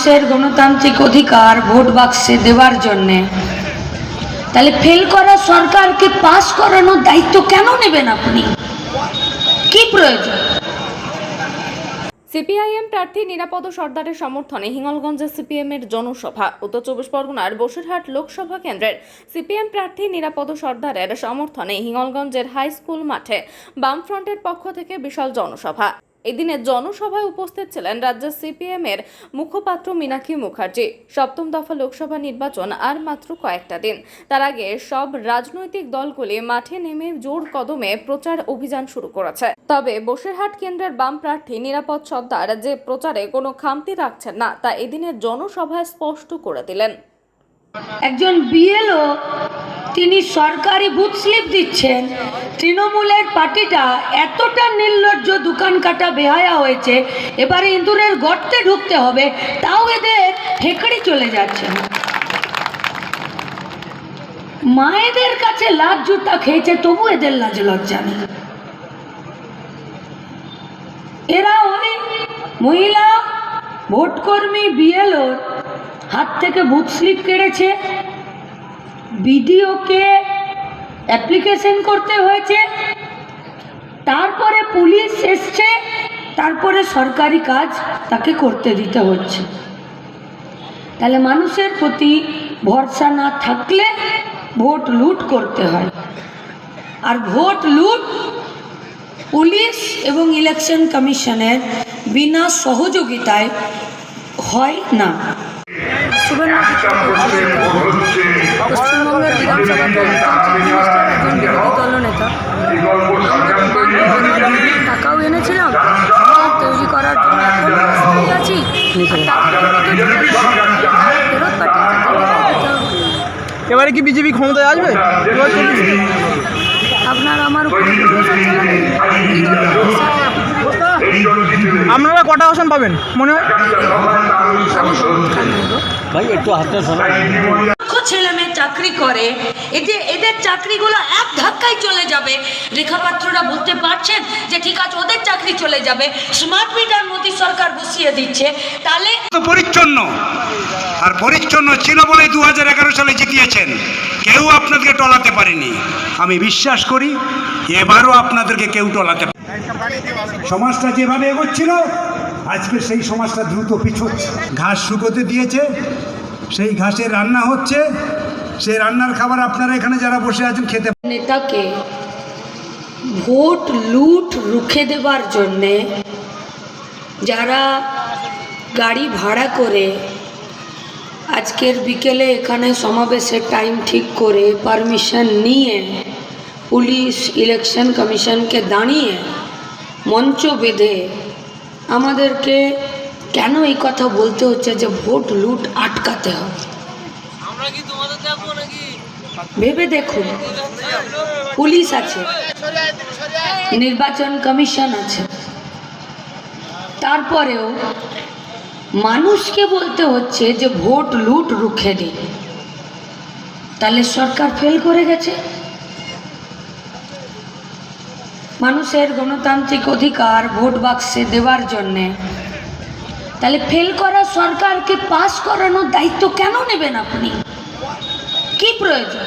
মানুষের গণতান্ত্রিক অধিকার ভোট বাক্সে দেওয়ার জন্যে। তাহলে ফেল করা সরকারকে পাস করানোর দায়িত্ব কেন নেবেন আপনি? কি প্রয়োজন? সিপিআইএম প্রার্থী নিরাপদ সর্দারের সমর্থনে হিঙ্গলগঞ্জে সিপিএম এর জনসভা। উত্তর চব্বিশ পরগনার বসিরহাট লোকসভা কেন্দ্রের সিপিএম প্রার্থী নিরাপদ সর্দারের সমর্থনে হিঙ্গলগঞ্জের হাই স্কুল মাঠে বামফ্রন্টের পক্ষ থেকে বিশাল জনসভা। এদিনে জনসভায় উপস্থিত ছিলেন রাজ্যের সিপিএম এর মুখপাত্র মীনাক্ষী মুখার্জি। সপ্তম দফা লোকসভা নির্বাচন আর মাত্র কয়েকটা দিন। তার আগে সব রাজনৈতিক দলগুলি মাঠে নেমে জোর কদমে প্রচার অভিযান শুরু করেছে। তবে বসিরহাট কেন্দ্রের বাম প্রার্থী নিরাপদ সর্দার যে প্রচারে কোনো খামতি রাখছেন না, তা এদিনের জনসভায় স্পষ্ট করে দিলেন। একজন বিএলও তিনি সরকারি বুথ স্লিপ দিচ্ছেন। তৃণমূলের পার্টিটা এতটা নির্লজ্জ দোকান কাটা বেহায়া হয়েছে, এবারে ইঁদুরের গর্তে ঢুকতে হবে, তাও এদের হেঁকড়ি চলে যাচ্ছে। মায়েদের কাছে লাজ জুতা খেয়েছে, তবু এদের লাজ লজ্জা নেই। এরা ওই মহিলা, ভোটকর্মী, বিএলওর হাত থেকে বুথ স্লিপ কেড়েছে। বিডিওকে অ্যাপ্লিকেশন করতে হয়েছে। তারপরে পুলিশ এসছে, তারপরে সরকারি কাজ তাকে করতে দিতে হচ্ছে। তাহলে মানুষের প্রতি ভরসা না থাকলে ভোট লুট করতে হয়। আর ভোট লুট পুলিশ এবং ইলেকশন কমিশনের বিনা সহযোগিতায় হয় না। পশ্চিমবঙ্গের বিধানসভাতে একজন বিরোধী দলনেতা আমরা টাকাও এনেছিলাম তৈরি করার জন্য এখন রাস্তায় আছি ফেরত পাঠিয়েছে। এবারে কি বিজেপি ক্ষমতায় আসবে? আপনার আমার উপরে আপনারা কটা আসন পাবেন? মনে হয় ছেলে মেয়ে চাকরি করে এদের এদের চাকরিগুলো এক ধাক্কায় চলে যাবে। রেখাপাত্ররা বলতে পারছেন যে ঠিক আছে ওদের চাকরি চলে যাবে। স্মার্ট মিটার মোদী সরকার বসিয়ে দিচ্ছে। তাহলে তো পরিচ্ছন্ন। আর পরিচ্ছন্ন ছিল বলে দু হাজার এগারো সালে জিতিয়েছেন। কেউ আপনাদেরকে টলাতে পারেনি। আমি বিশ্বাস করি এবারও আপনাদেরকে কেউ টলাতে পারে সমাজটা যেভাবে এগোচ্ছিল, আজকে সেই সমাজটা দ্রুত পিছোচ্ছে। ঘাস শুকোতে দিয়েছে, সেই ঘাসের রান্না হচ্ছে, সেই রান্নার খাবার আপনারা এখানে যারা বসে আছেন খেতে নেতাকে ভোট লুট রুখে দেবার জন্যে যারা গাড়ি ভাড়া করে আজকের বিকেলে এখানে সমাবেশের টাইম ঠিক করে পারমিশন নিয়ে পুলিশ ইলেকশন কমিশনকে দাঁড়িয়ে মঞ্চ বেঁধে আমাদেরকে কেন এই কথা বলতে হচ্ছে যে ভোট লুট আটকাতে হবে? ভেবে দেখুন পুলিশ আছে নির্বাচন কমিশন আছে। তারপরেও মানুষকে বলতে হচ্ছে যে ভোট লুট রুখে দিন। তাহলে সরকার ফেল করে গেছে? মানুষের গণতান্ত্রিক অধিকার ভোট বাক্সে দেওয়ার জন্যে। তাহলে ফেল করা সরকারকে পাস করানোর দায়িত্ব কেন নেবেন আপনি? কি প্রয়োজন?